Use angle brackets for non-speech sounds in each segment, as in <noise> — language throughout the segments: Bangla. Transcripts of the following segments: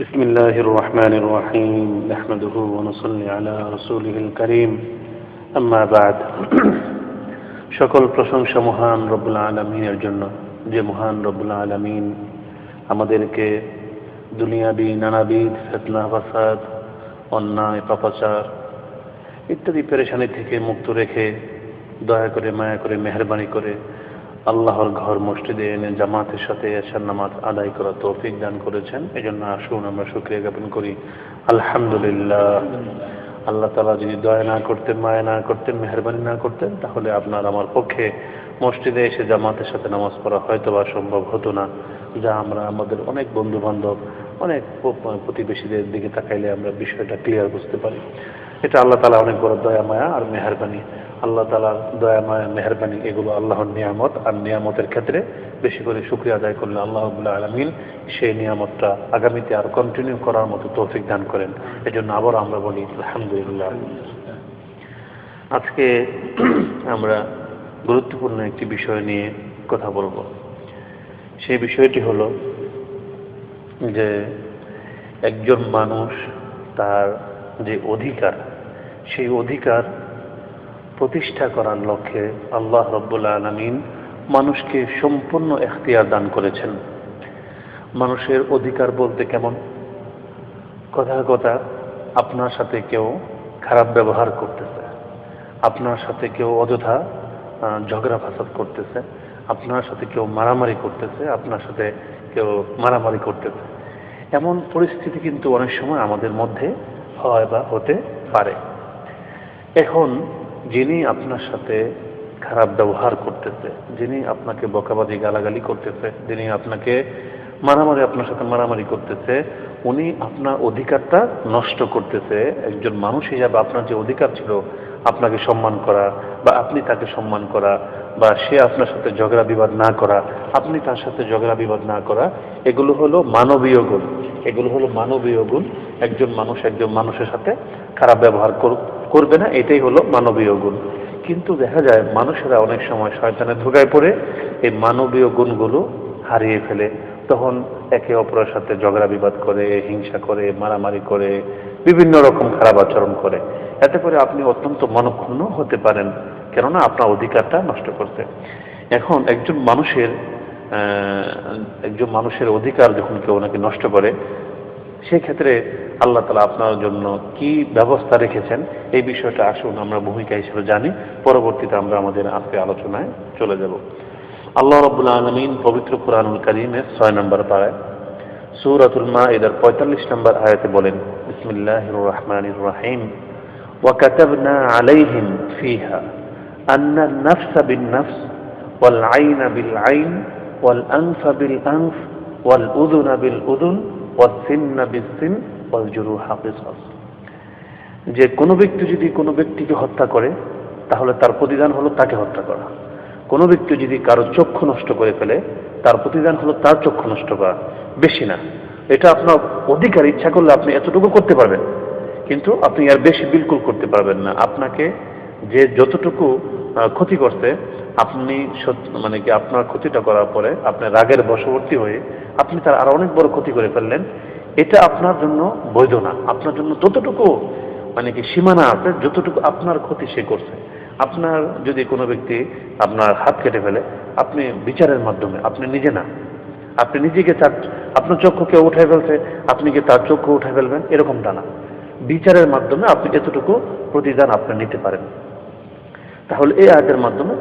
بسم الله الرحمن الرحيم نحمده ونصلي على رسوله الكريم أما بعد সকল প্রশংসা মহান রব্বুল আলমিনের জন্য যে মহান রব্বুল আলমিন আমাদেরকে দুনিয়াবি নানাবিধ ফেতনা ফাসাদ অন্যায় পাপাচার ইত্যাদি পেরেশানি থেকে মুক্ত রেখে দয়া করে মায়া করে মেহরবানি করে আল্লাহর ঘর মসজিদে এনে জামাতের সাথে এসার নামাজ আদায় করা তৌফিক দান করেছেন। এই জন্য আসুন, আমরা শুক্রিয়া জ্ঞাপন করি। আলহামদুলিল্লাহ। আল্লাহ তালা যদি দয়া না করতেন, মায়া না করতেন, মেহরবানি না করতেন, তাহলে আপনার আমার পক্ষে মসজিদে এসে জামাতের সাথে নামাজ পড়া হয়তো বা সম্ভব হতো না। যা আমরা আমাদের অনেক বন্ধু বান্ধব অনেক প্রতিবেশীদের দিকে তাকাইলে আমরা বিষয়টা ক্লিয়ার বুঝতে পারি। এটা আল্লাহ তালা অনেক বড় দয়া, মায়া আর মেহরবানি। আল্লাহ তালার দয়া, মায়া, মেহরবানি, এগুলো আল্লাহর নিয়ামত। আর নিয়ামতের ক্ষেত্রে বেশি করে শুক্রিয়া আদায় করলে আল্লাহ আলমিন সেই নিয়ামতটা আগামীতে আর কন্টিনিউ করার মতো তৌফিক দান করেন। এজন্য আবার আমরা বলি, আলহামদুলিল্লাহ। আজকে <clears throat> আমরা গুরুত্বপূর্ণ একটি বিষয় নিয়ে কথা বলব। সেই বিষয়টি হলো যে একজন মানুষ তার যে অধিকার, সেই অধিকার প্রতিষ্ঠা করার লক্ষ্যে আল্লাহ রব্বুল্লা আলমিন মানুষকে সম্পূর্ণ এখতিয়ার দান করেছেন। মানুষের অধিকার বলতে কেমন? কথা কথা আপনার সাথে কেউ খারাপ ব্যবহার করতেছে, আপনার সাথে কেউ অযথা ঝগড়া ফাসাদ করতেছে, আপনার সাথে কেউ মারামারি করতেছে, আপনার সাথে কেউ মারামারি করতেছে। এমন পরিস্থিতি কিন্তু অনেক সময় আমাদের মধ্যে হয় বা হতে পারে। এখন যিনি আপনার সাথে খারাপ ব্যবহার করতেছে, যিনি আপনাকে বকাবাদি গালাগালি করতেছে, যিনি আপনাকে মারামারি, আপনার সাথে মারামারি করতেছে, উনি আপনার অধিকারটা নষ্ট করতেছে। একজন মানুষ হিসাবে আপনার যে অধিকার ছিল, আপনাকে সম্মান করা বা আপনি তাকে সম্মান করা বা সে আপনার সাথে ঝগড়া বিবাদ না করা, আপনি তার সাথে ঝগড়া বিবাদ না করা, এগুলো হলো মানবীয় গুণ। এগুলো হলো মানবীয় গুণ। একজন মানুষ একজন মানুষের সাথে খারাপ ব্যবহার করবে না, এটাই হলো মানবীয় গুণ। কিন্তু দেখা যায় মানুষেরা অনেক সময় শয়তানের ধোকায় পড়ে, এই মানবীয় গুণগুলো হারিয়ে ফেলে। তখন একে অপরের সাথে ঝগড়া বিবাদ করে, হিংসা করে, মারামারি করে, বিভিন্ন রকম খারাপ আচরণ করে। এতে করে আপনি অত্যন্ত মনক্ষুণ্ণ হতে পারেন, কেননা আপনার অধিকারটা নষ্ট করতে এখন একজন মানুষের একজন মানুষের অধিকার যখন কেউ ওনাকে নষ্ট করে, সেই ক্ষেত্রে আল্লাহ তালা আপনার জন্য কি ব্যবস্থা রেখেছেন এই বিষয়টা আসুন আমরা ভূমিকা হিসেবে জানি পরবর্তীতে আমরা আমাদের আজকে আলোচনায় চলে যাব আল্লাহ রবুল্লা আলমিন পবিত্র কোরআনুল করিমের ছয় নম্বর পাড়ায় সুরাতুল মা এদের পঁয়তাল্লিশ নম্বর আয়াতে বলেন বিসমিল্লাহ রহমান রাহিম وكتبنا عليهم فيها أن النفس بالنفس والعين بالعين والأنف بالأنف والأذن بالأذن والسن بالسن ওয়ালজুরু হাফিজ যে কোনো ব্যক্তি যদি কোনো ব্যক্তিকে হত্যা করে, তাহলে তার প্রতিদান হলো তাকে হত্যা করা। কোনো ব্যক্তি যদি কারও চক্ষু নষ্ট করে ফেলে, তার প্রতিদান হলো তার চক্ষু নষ্ট করা। বেশি না। এটা আপনার অধিকার, ইচ্ছা করলে আপনি এতটুকু করতে পারবেন। কিন্তু আপনি আর বেশি বিলকুল করতে পারবেন না। আপনাকে যে যতটুকু ক্ষতি করছে, আপনি মানে কি আপনার ক্ষতিটা করার পরে, আপনার রাগের বশবর্তী হয়ে আপনি তার আরও অনেক বড় ক্ষতি করে ফেললেন। এটা আপনার জন্য বৈধ না। আপনার জন্য ততটুকু মানে কি সীমানা আছে, যতটুকু আপনার ক্ষতি সে করছে। আপনার যদি কোনো ব্যক্তি আপনার হাত কেটে ফেলে, আপনি বিচারের মাধ্যমে, আপনি নিজে না। আপনি নিজেকে তার, আপনার চক্ষুকে উঠে ফেলছে, আপনি কি তার চক্ষু উঠে ফেলবেন? এরকমটা না। বিচারের মাধ্যমে আপনি এতটুকু প্রতিদান আপনি নিতে পারেন। তাহলে এই আয়াতের মাধ্যমে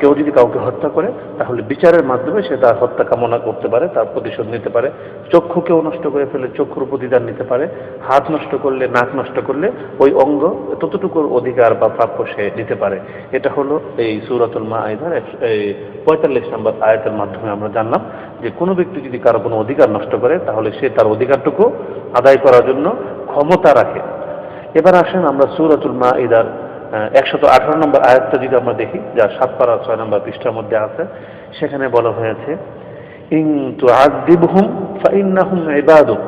কেউ যদি কাউকে হত্যা করে, তাহলে বিচারের মাধ্যমে সে তার হত্যা কামনা করতে পারে, তার প্রতিশোধ নিতে পারে। চক্ষুকেও নষ্ট করে ফেলে, চক্ষুর প্রতিদান নিতে পারে। হাত নষ্ট করলে, নাক নষ্ট করলে, ওই অঙ্গ ততটুকুর অধিকার বা প্রাপ্য সে নিতে পারে। এটা হলো এই সুরাতুল মা আয়দার এই পঁয়তাল্লিশ নম্বর আয়াতের মাধ্যমে আমরা জানলাম যে কোনো ব্যক্তি যদি কারও কোনো অধিকার নষ্ট করে, তাহলে সে তার অধিকারটুকু আদায় করার জন্য ক্ষমতা রাখে। এবার আসেন আমরা সুরাতুল মা ইদার একশত আঠারো নম্বর আয়াতটা যদি আমরা দেখি, যা সাত পারা ছয় নম্বর পৃষ্ঠার মধ্যে আছে, সেখানে বলা হয়েছে, ইং তু আদিবহুম ফাইন্নাহুম ইবাদুক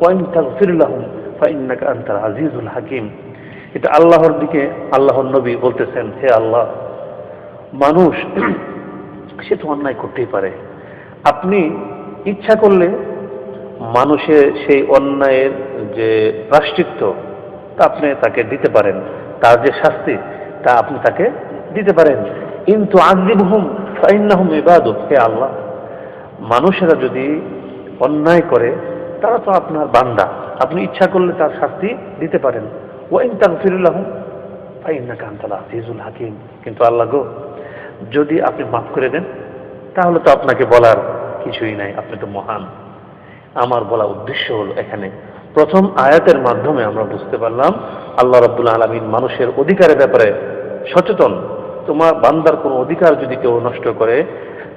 ওয়াইন তাগফির লাহুম, ফাইন্নাকা আনতাল আজিজুল হাকিম। এটা আল্লাহর দিকে আল্লাহর নবী বলতেছেন, হে আল্লাহ, মানুষ সে তো অন্যায় করতেই পারে। আপনি ইচ্ছা করলে মানুষের সেই অন্যায়ের যে প্রাশ্চিত্য তা আপনি তাকে দিতে পারেন। তার যে শাস্তি, তা আপনি তাকে দিতে পারেন। কিন্তু আজিবহুম ফাইন্নাহুম ইবাদত হে আল্লাহ, মানুষেরা যদি অন্যায় করে, তারা তো আপনার বান্দা। আপনি ইচ্ছা করলে তার শাস্তি দিতে পারেন। ওয়াইন তাগফিরুল্লাহুম ফাইন্নাকা আনতাল আজিজুল হাকিম। কিন্তু আল্লাহ গো, যদি আপনি মাফ করে দেন, তাহলে তো আপনাকে বলার কিছুই নাই। আপনি তো মহান। আমার বলা উদ্দেশ্য হলো এখানে প্রথম আয়াতের মাধ্যমে আমরা বুঝতে পারলাম, আল্লাহ রব্বুল আলমিন মানুষের অধিকারের ব্যাপারে সচেতন। তোমার বান্দার কোনো অধিকার যদি কেউ নষ্ট করে,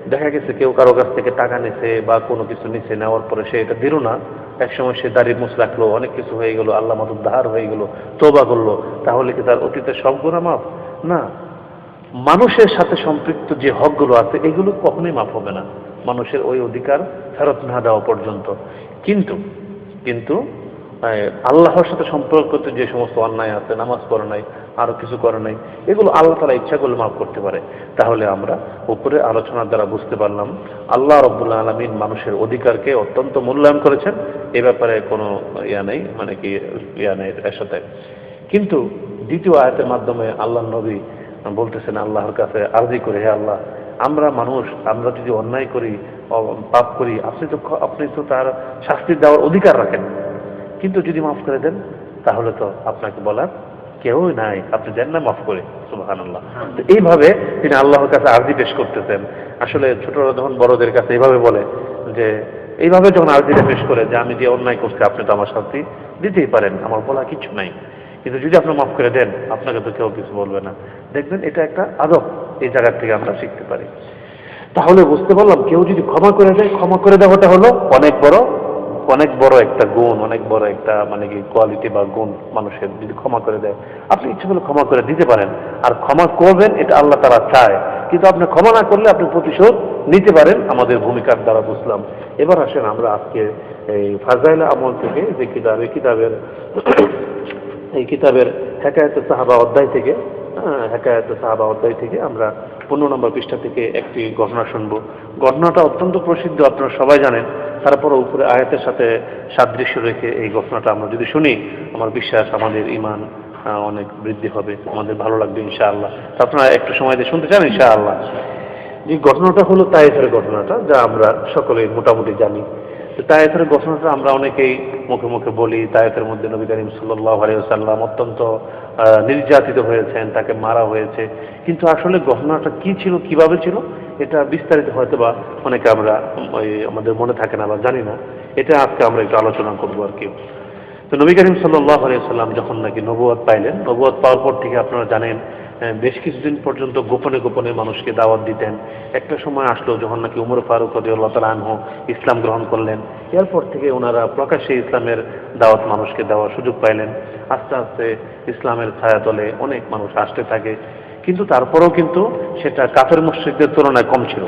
দেখা গেছে কেউ কারও কাছ থেকে টাকা নিছে বা কোনো কিছু নিছে, নেওয়ার পরে সে এটা দিল না, একসময় সে দাড়ি মুছ রাখল, অনেক কিছু হয়ে গেল, আল্লাহ মাতুর দাহার হয়ে গেল তোবা করল, তাহলে কি তার অতীতের সব গুণা মাফ? না। মানুষের সাথে সম্পৃক্ত যে হকগুলো আছে, এগুলো কখনোই মাফ হবে না। মানুষের ওই অধিকার ফেরত না দেওয়া পর্যন্ত। কিন্তু কিন্তু আল্লাহর সাথে সম্পর্ক করতে যে সমস্ত অন্যায় আছে, নামাজ পড়ে নাই, আরও কিছু করে নাই, এগুলো আল্লাহ তারা ইচ্ছা করলে মাফ করতে পারে। তাহলে আমরা উপরে আলোচনার দ্বারা বুঝতে পারলাম, আল্লাহ রব্বুল্লাহ আলমিন মানুষের অধিকারকে অত্যন্ত মূল্যায়ন করেছেন। এ ব্যাপারে কোনো ইয়া নেই মানে কি ইয়া নেই এর সাথে। কিন্তু দ্বিতীয় আয়াতের মাধ্যমে আল্লাহ নবী বলতেছেন, আল্লাহর কাছে আরজি করে হে আল্লাহ, আমরা মানুষ, আমরা যদি অন্যায় করি পাপ করি, আপনি তো আপনি তো তার শাস্তি দেওয়ার অধিকার রাখেন। কিন্তু যদি মাফ করে দেন, তাহলে তো আপনাকে বলার কেউ নাই। আপনি দেন না মাফ করে সুবাহান আল্লাহ তো এইভাবে তিনি আল্লাহর কাছে আরজি পেশ করতেছেন। আসলে ছোটরা যখন বড়দের কাছে এইভাবে বলে যে, এইভাবে যখন আরজিটা পেশ করে যে, আমি যে অন্যায় করছি, আপনি তো আমার শাস্তি দিতেই পারেন, আমার বলা কিছু নাই। কিন্তু যদি আপনি মাফ করে দেন, আপনাকে তো কেউ কিছু বলবে না। দেখবেন এটা একটা আদব, এই জায়গার থেকে আমরা শিখতে পারি। তাহলে বুঝতে পারলাম, কেউ যদি ক্ষমা করে দেয়, ক্ষমা করে দেওয়াটা হলো অনেক বড় অনেক বড় একটা গুণ, অনেক বড় একটা মানে কি কোয়ালিটি বা গুণ মানুষের যদি ক্ষমা করে দেয়। আপনি ইচ্ছে করলে ক্ষমা করে দিতে পারেন। আর ক্ষমা করবেন, এটা আল্লাহ তারা চায়। কিন্তু আপনি ক্ষমা না করলে আপনি প্রতিশোধ নিতে পারেন আমাদের ভূমিকার দ্বারা বুঝলাম। এবার আসেন আমরা আজকে এই ফাজাইলা আমল থেকে যে কিতাব, কিতাবের এই কিতাবের হেকায়ত সাহাবা অধ্যায় থেকে হ্যাঁ, হেকায়ত সাহাবা অধ্যায় থেকে আমরা পনেরো নম্বর পৃষ্ঠা থেকে একটি ঘটনা শুনব। ঘটনাটা অত্যন্ত প্রসিদ্ধ আপনারা সবাই জানেন। তারপর উপরে আয়াতের সাথে সাদৃশ্য রেখে এই ঘটনাটা আমরা যদি শুনি আমার বিশ্বাস আমাদের ইমান অনেক বৃদ্ধি হবে আমাদের ভালো লাগবে ইনশাআল্লাহ। আপনারা একটু সময় দিয়ে শুনতে চান ইনশাআল্লাহ। যে ঘটনাটা হলো তাইফের ঘটনাটা যা আমরা সকলে মোটামুটি জানি। তায়েফের ঘোষণাটা আমরা অনেকেই মুখে মুখে বলি, তায়েফের মধ্যে নবী করিম সাল্লাহ আলিয়াল্লাম অত্যন্ত নির্যাতিত হয়েছেন, তাকে মারা হয়েছে। কিন্তু আসলে ঘটনাটা কি ছিল, কীভাবে ছিল, এটা বিস্তারিত হয়তো বা অনেকে আমরা আমাদের মনে থাকে না বা জানি না। এটা আজকে আমরা একটু আলোচনা করব আর কি। তো নবী করিম সাল্লাহ আলিয়াল্লাম যখন নাকি নবুয়াদ পাইলেন নবুয়াদ পাওয়ার পর থেকে আপনারা জানেন বেশ কিছুদিন পর্যন্ত গোপনে গোপনে মানুষকে দাওয়াত দিতেন। একটা সময় আসলো যখন নাকি উমর ফারুক আল্লাহ তালা আনহু ইসলাম গ্রহণ করলেন। এরপর থেকে ওনারা প্রকাশ্যে ইসলামের দাওয়াত মানুষকে দেওয়ার সুযোগ পাইলেন। আস্তে আস্তে ইসলামের ছায়াতলে অনেক মানুষ আসতে থাকে। কিন্তু তারপরেও কিন্তু সেটা কাফের মুশ্রিকদের তুলনায় কম ছিল।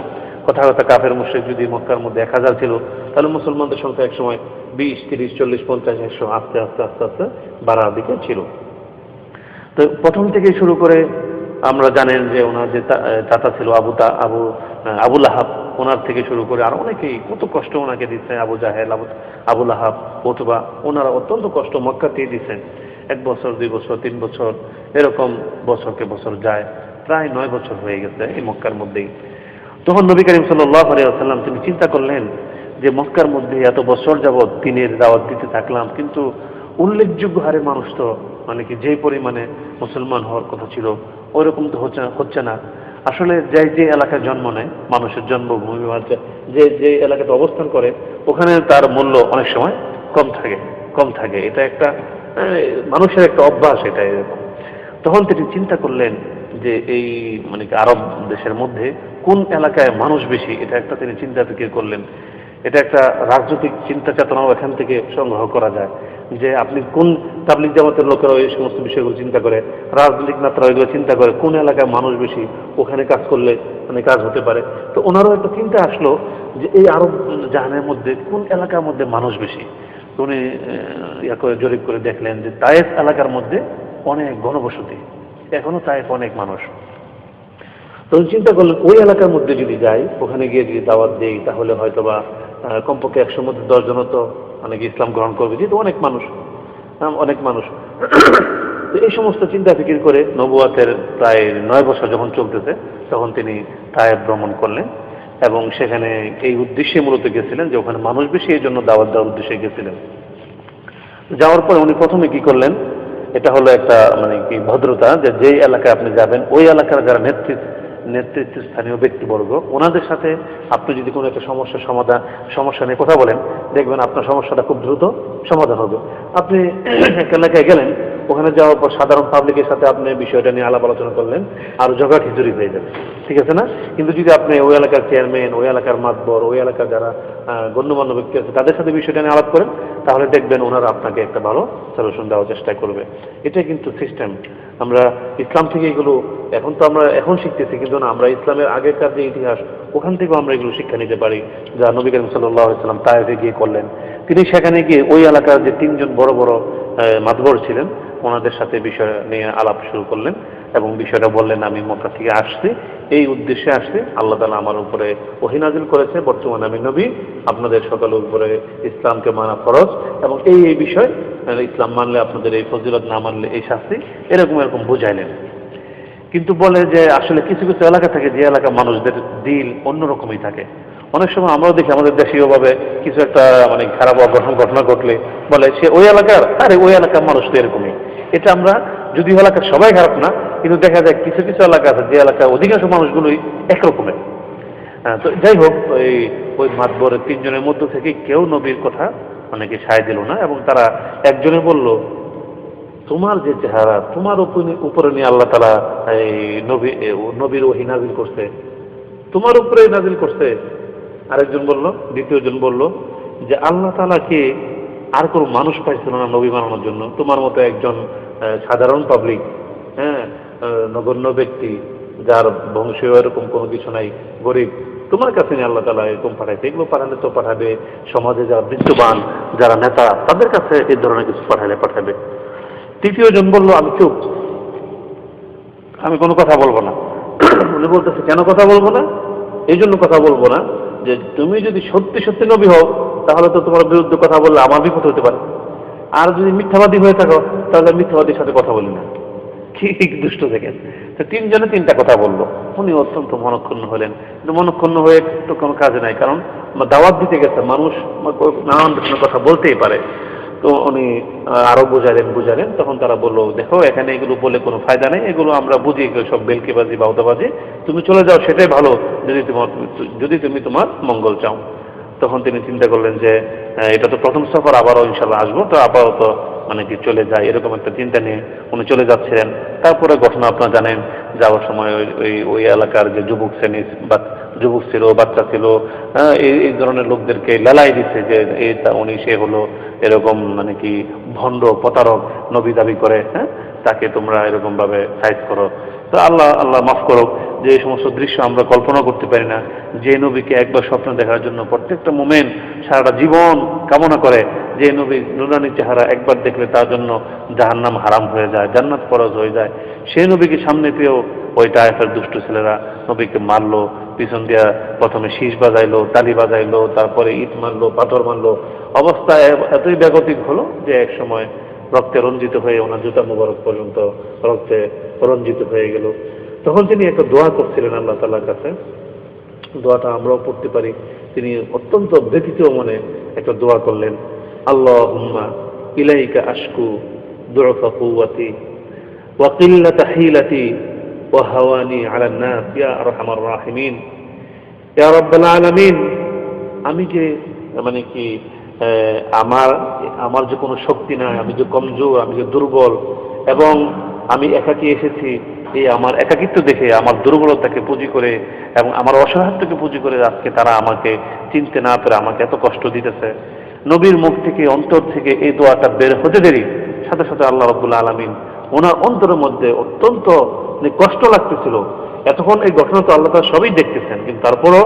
কথা কাফের মুশ্রিক যদি মক্কার মধ্যে এক হাজার ছিল, তাহলে মুসলমানদের সংখ্যা এক সময় বিশ, তিরিশ, চল্লিশ, পঞ্চাশ, একশো আস্তে আস্তে আস্তে আস্তে বাড়ার দিকে ছিল। তো প্রথম থেকে শুরু করে আমরা জানেন যে ওনার যে চাচা ছিল আবু তা আবু আবুল আহাব ওনার থেকে শুরু করে আর অনেকেই কত কষ্ট ওনাকে দিচ্ছেন, আবু জাহেল, আবু আবুল আহাব অথবা ওনারা অত্যন্ত কষ্ট মক্কাতেই দিচ্ছেন। এক বছর, দুই বছর, তিন বছর, এরকম বছরকে বছর যায়, প্রায় নয় বছর হয়ে গেছে এই মক্কার মধ্যেই। তখন নবী করিম আলিয়াল্লাম তিনি চিন্তা করলেন যে মক্কার মধ্যে এত বছর যাবৎ দিনের দাওয়াত দিতে থাকলাম, কিন্তু উল্লেখযোগ্য হারে মানুষ তো মানে কি যে পরিমাণে মুসলমান হওয়ার কথা ছিল ওইরকম তো হচ্ছে হচ্ছে না। আসলে যে যে এলাকায় জন্ম নেয়, মানুষের জন্মভূমি যে যে এলাকাতে অবস্থান করে, ওখানে তার মূল্য অনেক সময় কম থাকে কম থাকে। এটা একটা মানুষের একটা অভ্যাস এটা এরকম। তখন তিনি চিন্তা করলেন যে এই মানে আরব দেশের মধ্যে কোন এলাকায় মানুষ বেশি, এটা একটা তিনি চিন্তা ফিকির করলেন। এটা একটা রাজনৈতিক চিন্তা চেতনাও এখান থেকে সংগ্রহ করা যায় যে আপনি কোন তাবলিক জামাতের লোকেরা এই সমস্ত বিষয়গুলো চিন্তা করে, রাজনৈতিক নেতারা এগুলো চিন্তা করে কোন এলাকায় মানুষ বেশি ওখানে কাজ করলে মানে কাজ হতে পারে। তো ওনারও একটা চিন্তা আসলো যে এই আরব জাহানের মধ্যে কোন এলাকার মধ্যে মানুষ বেশি। উনি ইয়া করে জরিপ করে দেখলেন যে তায়েফ এলাকার মধ্যে অনেক ঘনবসতি। এখনও তায়েফ অনেক মানুষ। তখন চিন্তা করলেন ওই এলাকার মধ্যে যদি যাই ওখানে গিয়ে যদি দাওয়াত দেই তাহলে হয়তোবা আহ, কমপক্ষে একশোর মধ্যে দশজনও তো অনেকে ইসলাম গ্রহণ করবে যেহেতু অনেক মানুষ অনেক মানুষ। তো এই সমস্ত চিন্তা ফিকির করে নবুয়াতের প্রায় নয় বছর যখন চলতেছে তখন তিনি তায়েব ভ্রমণ করলেন এবং সেখানে এই উদ্দেশ্যে মূলত গেছিলেন যে ওখানে মানুষ বেশি এই জন্য দাওয়াত দেওয়ার উদ্দেশ্যে গেছিলেন। যাওয়ার পরে উনি প্রথমে কি করলেন এটা হলো একটা মানে কি, ভদ্রতা যে যেই এলাকায় আপনি যাবেন, ওই এলাকার যারা নেতৃত্ব নেতৃত্ব স্থানীয় ব্যক্তিবর্গ, ওনাদের সাথে আপনি যদি কোনো একটা সমস্যার সমাধান সমস্যা নিয়ে কথা বলেন, দেখবেন আপনার সমস্যাটা খুব দ্রুত সমাধান হবে। আপনি <clears throat> এক এলাকায় গেলেন, ওখানে যাওয়ার পর সাধারণ পাবলিকের সাথে আপনি বিষয়টা নিয়ে আলাপ আলোচনা করলেন, আর জগা খিচুড়ি হয়ে যাবে। ঠিক আছে না? কিন্তু যদি আপনি ওই এলাকার চেয়ারম্যান ওই এলাকার মাতবর, ওই এলাকার যারা গণ্যমান্য ব্যক্তি আছে, তাদের সাথে বিষয়টা নিয়ে আলাপ করেন তাহলে দেখবেন ওনারা আপনাকে একটা ভালো সলিউশন দেওয়ার চেষ্টা করবে। এটাই কিন্তু সিস্টেম আমরা ইসলাম থেকে এগুলো এখন তো আমরা এখন শিখতেছি, কিন্তু না, আমরা ইসলামের আগেকার যে ইতিহাস, ওখান থেকেও আমরা এগুলো শিক্ষা নিতে পারি, যা নবী করিম সাল্লাহ ইসলাম তায়েফে গিয়ে করলেন। তিনি সেখানে গিয়ে ওই এলাকার যে তিনজন বড় বড় মাতবর ছিলেন, ওনাদের সাথে বিষয় নিয়ে আলাপ শুরু করলেন। এবং বিষয়টা বললেন, আমি মক্কা থেকে আসছি। এই উদ্দেশ্যে আসছি। আল্লাহ তালা আমার উপরে ওহিনাজিল করেছে। বর্তমানে আমি নবী। আপনাদের সকলের উপরে ইসলামকে মানা ফরজ। এবং এই এই বিষয় ইসলাম মানলে আপনাদের এই ফজিলত না মানলে এই শাস্তি এরকম এরকম বুঝাইলেন। কিন্তু বলে যে আসলে কিছু কিছু এলাকা থাকে যে এলাকার মানুষদের দিল অন্যরকমই থাকে। অনেক সময় আমরাও দেখি আমাদের দেশীয়ভাবে কিছু একটা মানে খারাপ অঘটন, ঘটনা ঘটলে বলে, সে ওই এলাকার? আরে, ওই এলাকার মানুষ তো এরকমই। এটা আমরা যদি এলাকার সবাই খারাপ না কিন্তু দেখা যায় কিছু কিছু এলাকা আছে যে এলাকার অধিকাংশ মানুষগুলোই একরকমের। হ্যাঁ, তো যাই হোক ওই ওই মাতবরের তিনজনের মধ্য থেকে কেউ নবীর কথা অনেকে সায় দিল না এবং তারা একজনে বলল তোমার যে চেহারা তোমার উপরে নিয়ে আল্লাহ তালা এই নবী নবীর ওহি নাজিল করছে। তোমার উপরে নাজিল করছে। আরেকজন বলল দ্বিতীয়জন বলল যে আল্লাহ তালাকে আর কোনো মানুষ পাইছিল না নবী বানানোর জন্য? তোমার মতো একজন সাধারণ পাবলিক হ্যাঁ নগণ্য ব্যক্তি যার বংশীয় এরকম কোনো কিছু নাই, গরিব। তোমার কাছে নিয়ে আল্লাহ তালা এরকম পাঠাইছে। এগুলো পাঠালে তো পাঠাবে সমাজে যারা বিদ্যমান, যারা নেতা, তাদের কাছে এই ধরনের কিছু পাঠালে পাঠাবে। তৃতীয় জন বলল, আমি চুপ। আমি কোনো কথা বলব না। <clears throat> উনি বলতেছে, কেন কথা বলব না? এই জন্য কথা বলব না যে, তুমি যদি সত্যি সত্যি নবী হও, তাহলে তো তোমার বিরুদ্ধে কথা বললে আমার বিপদ হতে পারে। আর যদি মিথ্যাবাদী হয়ে থাকো, তাহলে মিথ্যাবাদীর সাথে কথা বলি না। কি দুষ্ট দেখেন? তো তিনজনে তিনটা কথা বলল। উনি অত্যন্ত মনক্ষুণ্ণ হলেন। কিন্তু মনক্ষুণ্ণ হয়ে তো কোনো কাজে নাই, কারণ দাওয়াত দিতে গেছে। মানুষ নানান রকমের কথা বলতেই পারে। তো উনি আরও বুঝালেন বুঝালেন তখন তারা বলল, দেখো, এখানে এগুলো বলে কোনো ফায়দা নেই। এগুলো আমরা বুঝি সব বেলকিবাজি বাউদাবাজি তুমি চলে যাও, সেটাই ভালো। যদি তোমার, যদি তুমি তোমার মঙ্গল চাও। তখন তিনি চিন্তা করলেন যে এটা তো প্রথম সফর, আবারও ইনশাল্লাহ আসব। তো আবারও তো মানে কি চলে যায় এরকম একটা চিন্তা নিয়ে উনি চলে যাচ্ছিলেন। তারপরে ঘটনা আপনারা জানেন যাওয়ার সময় ওই ওই এলাকার যে যুবক শ্রেণি বা যুবক ছিল বাচ্চা ছিল হ্যাঁ, এই এই ধরনের লোকদেরকে লালাই দিচ্ছে যে এই তা উনি সে হলো এরকম মানে কি ভণ্ড প্রতারক নবী দাবি করে হ্যাঁ তাকে তোমরা এরকম ভাবে সাইজ করো। তো আল্লাহ আল্লাহ মাফ করো যে এই সমস্ত দৃশ্য আমরা কল্পনা করতে পারি না। যে নবীকে একবার স্বপ্ন দেখার জন্য প্রত্যেকটা মোমেন্ট সারাটা জীবন কামনা করে, যে নবী নুরানি চেহারা একবার দেখলে তার জন্য জাহান্নাম হারাম হয়ে যায়, জান্নাত ফরজ হয়ে যায়। সেই নবীকে সামনে পেয়েও ওই টাইফের দুষ্ট ছেলেরা নবীকে মারলো, পিছন দিয়া প্রথমে শীষ বাজাইলো, তালি বাজাইলো, তারপরে ইট মারলো, পাথর মারলো। অবস্থা এতই ব্যাগতিক হলো যে এক সময় রক্তে রঞ্জিত হয়ে ওনার জুতা মুবারক পর্যন্ত রক্তে রঞ্জিত হয়ে গেল তখন তিনি একটা দোয়া করছিলেন আল্লাহ তালার কাছে দোয়াটা আমরাও পড়তে পারি তিনি অত্যন্ত ব্যথিত মনে একটা দোয়া করলেন আল্লাহ হুম্মা ইলাইকা আশকু দুরফা কুয়াতি وقلة حيلتي وهواني على الناس يا أرحم الراحمين يا رب العالمين আমি যে মানে কি আহ, আমার আমার যে কোনো শক্তি নাই, আমি যে কমজোর, আমি যে দুর্বল, এবং আমি একাকী এসেছি এই আমার একাকিত্ব দেখে, আমার দুর্বলতাকে পুঁজি করে, এবং আমার অসহায়ত্বকে পুঁজি করে আজকে তারা আমাকে চিনতে না পেরে আমাকে এত কষ্ট দিতেছে। নবীর মুখ থেকে, অন্তর থেকে এই দোয়াটা বের হতে দেরি। সাথে সাথে আল্লাহ রবুল্লা আলমিন ওনার অন্তরের মধ্যে অত্যন্ত মানে কষ্ট লাগতেছিল। এতক্ষণ এই ঘটনা তো আল্লাহ তাআলা সবই দেখতেছেন, কিন্তু তারপরও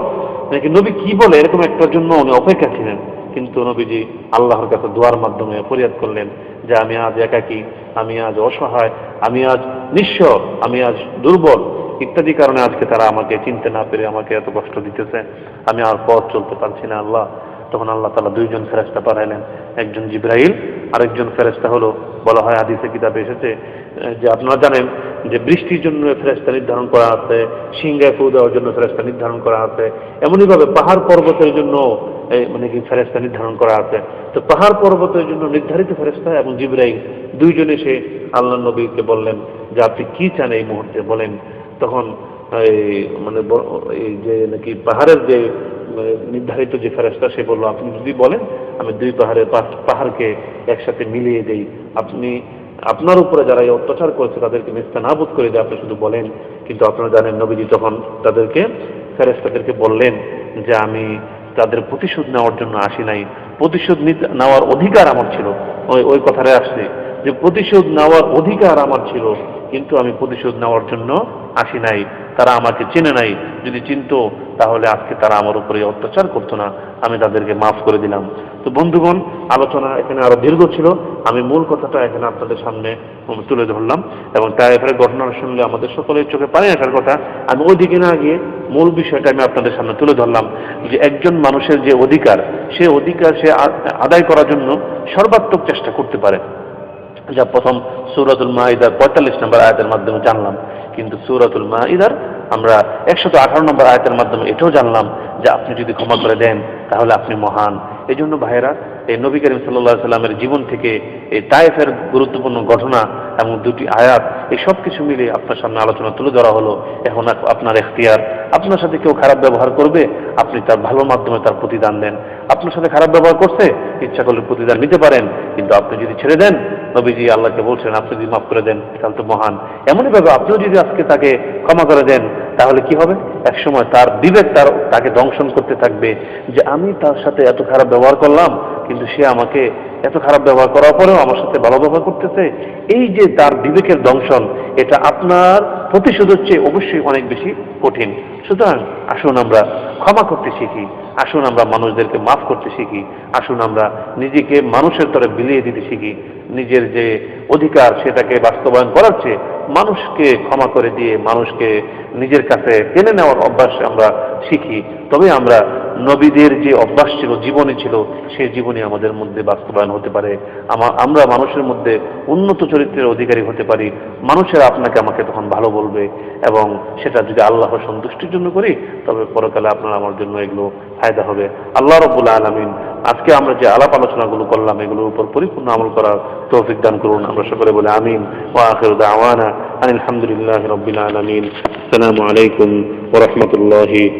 নাকি নবী কি বলে, এরকম একটার জন্য উনি অপেক্ষা ছিলেন। কিন্তু নবীজি আল্লাহর কাছে দোয়ার মাধ্যমে ফরিয়াদ করলেন যে, আমি আজ একাকী, আমি আজ অসহায়, আমি আজ নিঃস্ব, আমি আজ দুর্বল। ইত্যাদি কারণে আজকে তারা আমাকে চিনতে না পেরে আমাকে এত কষ্ট দিতেছে। আমি আর পথ চলতে পারছি না আল্লাহ। তখন আল্লাহ তালা দুইজন ফেরেস্তা পাঠাইলেন। একজন জিব্রাইল, আরেকজন ফেরেস্তা হলো, বলা হয় আদিসে কিতাবে এসেছে, যে আপনারা জানেন যে বৃষ্টির জন্য ফেরেস্তা নির্ধারণ করা আছে, সিংহায় ফু দেওয়ার জন্য ফেরেস্তা নির্ধারণ করা আছে, এমনইভাবে পাহাড় পর্বতের জন্য মানে কি ফেরেস্তা নির্ধারণ করা আছে। তো পাহাড় পর্বতের জন্য নির্ধারিত ফেরেস্তা এবং জিব্রাইল দুইজনে সে আল্লাহ নবীকে বললেন যে, আপনি কি চান এই মুহূর্তে? বলেন, তখন মানে এই যে নাকি পাহাড়ের যে মানে নির্ধারিত যে ফেরেস্তা সে বলল, আপনি যদি বলেন, আমি দুই পাহাড়ের পাহাড়কে একসাথে মিলিয়ে দেই। আপনি আপনার উপরে যারা এই অত্যাচার করেছে, তাদেরকে নাবুদ করে দিয়ে আপনি শুধু বলেন। কিন্তু আপনারা জানেন, নবীজি তখন তাদেরকে ফেরেস্তাদেরকে বললেন যে, আমি তাদের প্রতিশোধ নেওয়ার জন্য আসি নাই, প্রতিশোধ নেওয়ার অধিকার আমার ছিল। ওই ওই কথাটাই আসছে যে, প্রতিশোধ নেওয়ার অধিকার আমার ছিল, কিন্তু আমি প্রতিশোধ নেওয়ার জন্য আসি নাই। তারা আমাকে চেনে নাই। যদি চিনতো তাহলে আজকে তারা আমার উপরে অত্যাচার করতো না, আমি তাদেরকে মাফ করে দিলাম। তো বন্ধুগণ, আলোচনা এখানে আরও দীর্ঘ ছিল, আমি মূল কথাটা এখানে আপনাদের সামনে তুলে ধরলাম এবং টাইফের ঘটনা শুনলে আমাদের সকলের চোখে পানি আসার কথা, আমি ওই দিকে না গিয়ে মূল বিষয়টা আমি আপনাদের সামনে তুলে ধরলাম যে একজন মানুষের যে অধিকার, সে অধিকার সে আদায় করার জন্য সর্বাত্মক চেষ্টা করতে পারে। যা প্রথম সুরাতুল মাইদার পঁয়তাল্লিশ নম্বর আয়াতের মাধ্যমে জানলাম। কিন্তু সুরাতুল মাইদার আমরা একশত আঠারো নম্বর আয়তের মাধ্যমে এটাও জানলাম যে আপনি যদি ক্ষমা করে দেন, তাহলে আপনি মহান। এই জন্য ভাইয়েরা, এই নবী করিম সাল্লাহ সাল্লামের জীবন থেকে এই তায়েফের গুরুত্বপূর্ণ ঘটনা এবং দুটি আয়াত, এই সব কিছু মিলে আপনার সামনে আলোচনা তুলে ধরা হলো। এখন আপনার এখতিয়ার, আপনার সাথে কেউ খারাপ ব্যবহার করবে, আপনি তার ভালো মাধ্যমে তার প্রতিদান দেন। আপনার সাথে খারাপ ব্যবহার করছে, ইচ্ছা করলে প্রতিদান নিতে পারেন, কিন্তু আপনি যদি ছেড়ে দেন, নবীজি আল্লাহকে বলছেন, আপনি যদি মাফ করে দেন, তাহলে তো মহান। এমনই ভাবে আপনিও যদি আজকে তাকে ক্ষমা করে দেন তাহলে কি হবে? এক সময় তার বিবেক তার তাকে দংশন করতে থাকবে যে আমি তার সাথে এত খারাপ ব্যবহার করলাম কিন্তু সে আমাকে এত খারাপ ব্যবহার করার পরেও আমার সাথে ভালো ব্যবহার করতেছে। এই যে তার বিবেকের দংশন, এটা আপনার প্রতিশোধের চেয়ে অবশ্যই অনেক বেশি কঠিন। সুতরাং আসুন আমরা ক্ষমা করতে শিখি, আসুন আমরা মানুষদেরকে মাফ করতে শিখি, আসুন আমরা নিজেকে মানুষের তরে বিলিয়ে দিতে শিখি। নিজের যে অধিকার সেটাকে বাস্তবায়ন করার চেয়ে মানুষকে ক্ষমা করে দিয়ে মানুষকে নিজের কাছে টেনে নেওয়ার অভ্যাস আমরা শিখি। তবে আমরা নবীদের যে অভ্যাস ছিল, জীবনে ছিল সেই জীবনে আমাদের মধ্যে বাস্তবায়ন হতে পারে। আমরা মানুষের মধ্যে উন্নত চরিত্রের অধিকারী হতে পারি। মানুষেরা আপনাকে আমাকে তখন ভালো বলবে এবং সেটা যদি আল্লাহ সন্তুষ্টির জন্য করি, তবে পরকালে আপনার আমার জন্য এগুলো ফায়দা হবে। আল্লাহ রবুল্লা আলমিন, আজকে আমরা যে আলাপ আলোচনাগুলো করলাম, এগুলোর উপর পরিপূর্ণ আমল করার তৌফিক দান করুন। আমরা সকলে বলে আমিন। ওয়া আখির দাওয়ানা আলহামদুলিল্লাহ রবিল আলমিন। আসসালামু আলাইকুম ওরহমতুল্লাহি